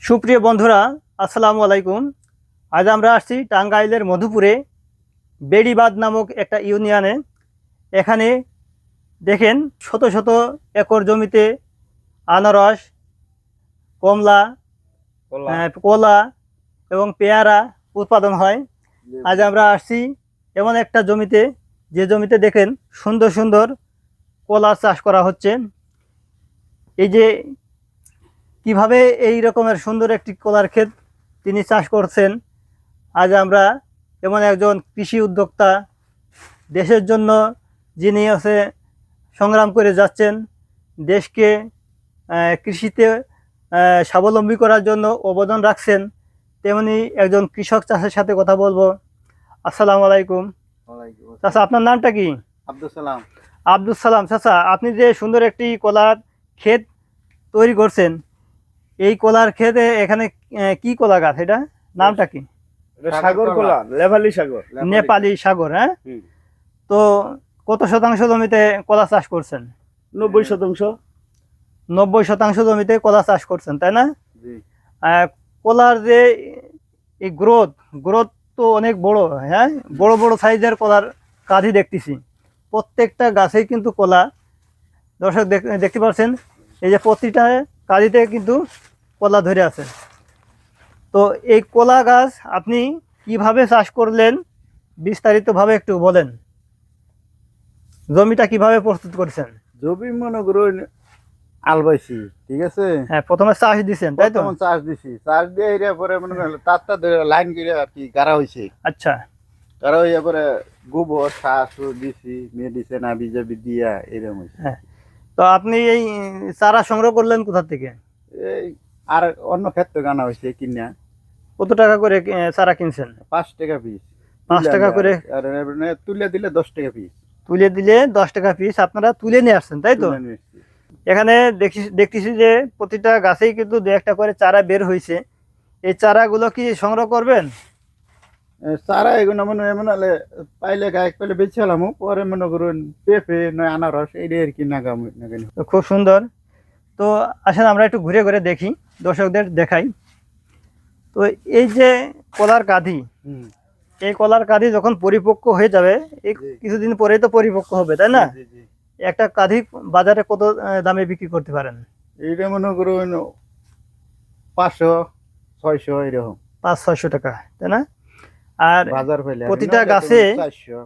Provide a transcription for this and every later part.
সুপ্রিয় বন্ধুরা আসসালামু আলাইকুম। আজ আমরা আসছি টাঙ্গাইলের মধুপুরে বেড়িবাদ নামক একটা ইউনিয়নে। এখানে দেখেন শত শত একর জমিতে আনারস কমলা কলা। এবং পেয়ারা উৎপাদন হয়। আজ আমরা আসছি এমন একটা জমিতে যে জমিতে দেখেন সুন্দর সুন্দর কলা চাষ করা হচ্ছে। এই যে কীভাবে এই রকমের সুন্দর একটি কলার ক্ষেত তিনি চাষ করছেন আজ আমরা এমন একজন কৃষি উদ্যোক্তা দেশের জন্য যিনি আছে সংগ্রাম করে যাচ্ছেন দেশকে কৃষিতে স্বাবলম্বী করার জন্য অবদান রাখছেন তেমনি একজন কৃষক চাষের সাথে কথা বলব। আসসালামু আলাইকুম। চাচা আপনার নামটা কি? আব্দুল সালাম। আব্দুল সালাম। চাচা আপনি যে সুন্দর একটি কলার ক্ষেত তৈরি করছেন এই কলার ক্ষেতে এখানে কি কলা গাছ এটা? নামটা কি? সাগর কলা। লেভালি সাগর। নেপালি সাগর হ্যাঁ? তো কত শতাংশ জমিতে কলা চাষ করছেন? নব্বই শতাংশ। নব্বই শতাংশ জমিতে কলা চাষ করছেন তাই না? জি। কলার যে এই গ্রোথ গ্রোথ তো অনেক বড় হ্যাঁ? বড় বড় সাইজের কলার কাঁধি দেখতেছি। প্রত্যেকটা গাছেই কিন্তু কলা। দর্শক দেখ- দেখতে পাচ্ছেন? এই যে প্রতিটা কাঁধিতে কিন্তু কলা ধরে আছে তো এই কলা গাছ আপনি কীভাবে চাষ করলেন বিস্তারিতভাবে একটু বলেন। জমিটা কীভাবে প্রস্তুত করেছেন? জমি মনে করুন আলবাইছি ঠিক আছে? হ্যাঁ প্রথমে চাষ দিছেন তাই তো? চাষ দিছি। চাষ দিয়ে এরিয়া পরে মনে করেন তারটা ধরে লাইন করে আর কি গাড়া হয়েছে আচ্ছা। গাড়া হইয়া পরে গোবর সার সুর দিছি মেডিসিন আবি জাবি দিয়া এরকম হয়েছে হ্যাঁ। তো আপনি এই চারা সংগ্রহ করলেন কোথা থেকে? এই আর অন্য ক্ষেত্রে গানা হয়েছে কিনা। কত টাকা করে চারা কিনছেন? পাঁচ টাকা পিস পাঁচ টাকা করে আর তুলে দিলে দশ টাকা পিস তুলে দিলে দশ টাকা পিস আপনারা তুলে নিয়ে আসছেন তাই তো? এখানে দেখি দেখতেছি যে প্রতিটা গাছেই কিন্তু দু একটা করে চারা বের হয়েছে। এই চারাগুলো কি সংগ্রহ করবেন? চারা এগুলো মনে হয় এমন হলে পাইলে গায়ক পাইলে বেচালাম পরে মনে করুন পেঁপে নয় আনারস এইটা আর কি নাগাম। খুব সুন্দর। তো আসেন আমরা একটু ঘুরে ঘুরে দেখি দর্শকদের দেখাই। তো এই যে কলার কাঁধি এই কলার কাঁধি যখন পরিপক্ক হয়ে যাবে এই। কিছুদিন পরেই তো পরিপক্ক হবে তাই না। একটা কাঁধি বাজারে কত দামে বিক্রি করতে পারেন? এইটা মনে করুন পাঁচশো ছয়শো এরকম। পাঁচ ছয়শো টাকা তাই না? আর প্রতিটা গাছে-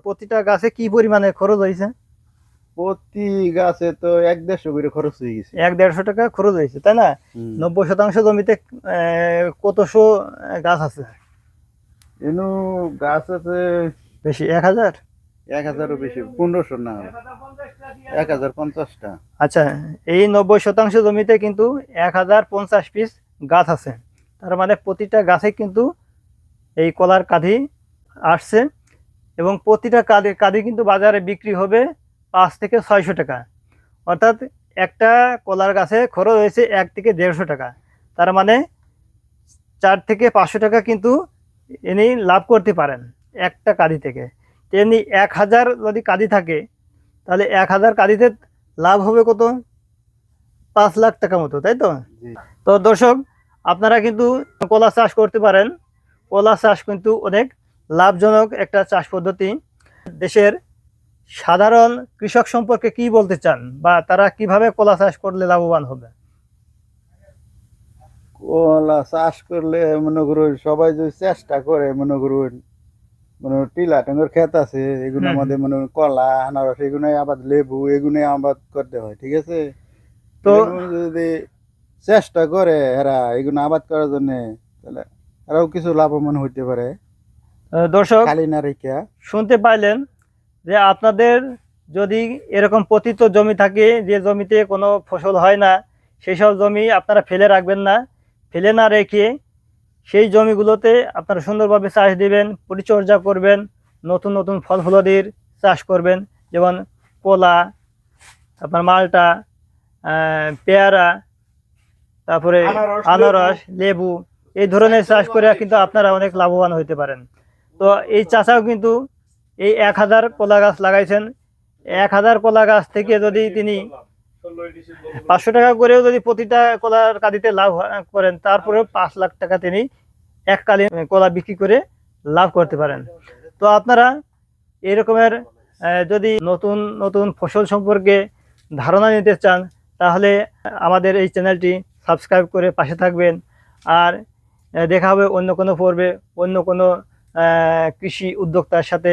প্রতিটা গাছে কি পরিমাণে খরচ হয়েছে? প্রতি গাছে তো এক দেড়শো করে খরচ হয়ে গেছে। এক দেড়শো টাকা খরচ হয়েছে তাই না? নব্বই শতাংশ জমিতে কতশো গাছ আছে? এনু গাছ আছে বেশি এক হাজার? এক হাজারও বেশি পনেরোশো না এক হাজার পঞ্চাশটা। আচ্ছা এই নব্বই শতাংশ জমিতে কিন্তু এক হাজার পঞ্চাশ পিস গাছ আছে। তার মানে প্রতিটা গাছে কিন্তু এই কলার কাঁধি আসছে এবং প্রতিটা কাঁধি কাঁধি কিন্তু বাজারে বিক্রি হবে পাঁচ থেকে ছয়শো টাকা। অর্থাৎ একটা কলার গাছে খরচ হয়েছে এক থেকে দেড়শো টাকা। তার মানে চার থেকে পাঁচশো টাকা কিন্তু ইনি লাভ করতে পারেন একটা কাঁধি থেকে। তেমনি এক হাজার যদি কাঁধি থাকে তাহলে এক হাজার কাঁধিতে লাভ হবে কত? পাঁচ লাখ টাকা মতো তাই তো? তো দর্শক আপনারা কিন্তু কলা চাষ করতে পারেন। কলা চাষ কিন্তু অনেক লাভজনক একটা চাষ পদ্ধতি। দেশের সাধারণ কৃষক সম্পর্কে কি বলতে চান? বা তারা কীভাবে কলা চাষ করলে লাভবান হবে? কলা চাষ করলে মনে করুন সবাই যদি চেষ্টা করে মনে করুন মনে টিলা টাঙ্গর ক্ষেত আছে হুম। মধ্যে মনে কলা আনারস এগুলোই আবাদ লেবু এগুলোই আবাদ করতে হয় ঠিক আছে? তো যদি চেষ্টা করে এরা এগুলো আবাদ করার জন্য তাহলে এরাও কিছু লাভবান হইতে পারে। দর্শক শুনতে পাইলেন যে আপনাদের যদি এরকম পতিত জমি থাকে যে জমিতে কোনো ফসল হয় না সেই সব জমি আপনারা ফেলে রাখবেন না। ফেলে না রেখে সেই জমিগুলোতে আপনারা সুন্দরভাবে চাষ দিবেন পরিচর্যা করবেন নতুন নতুন ফল ফলাদির চাষ করবেন। যেমন কলা তারপর মালটা পেয়ারা তারপরে আনারস, লেবু। এই ধরনের চাষ করে কিন্তু আপনারা অনেক লাভবান হতে পারেন। তো এই চাষাও কিন্তু এই এক হাজার কলা গাছ লাগাইছেন। এক হাজার কলা গাছ থেকে যদি তিনি পাঁচশো টাকা করেও যদি প্রতিটা কলার কাঁদিতে লাভ করেন, তারপরেও পাঁচ লাখ টাকা তিনি এককালীন কলা বিক্রি করে লাভ করতে পারেন। তো আপনারা এরকমের যদি নতুন নতুন ফসল সম্পর্কে ধারণা নিতে চান, তাহলে আমাদের এই চ্যানেলটি সাবস্ক্রাইব করে পাশে থাকবেন। আর দেখা হবে অন্য কোনো পর্বে, অন্য কোনো কৃষি উদ্যোক্তার সাথে।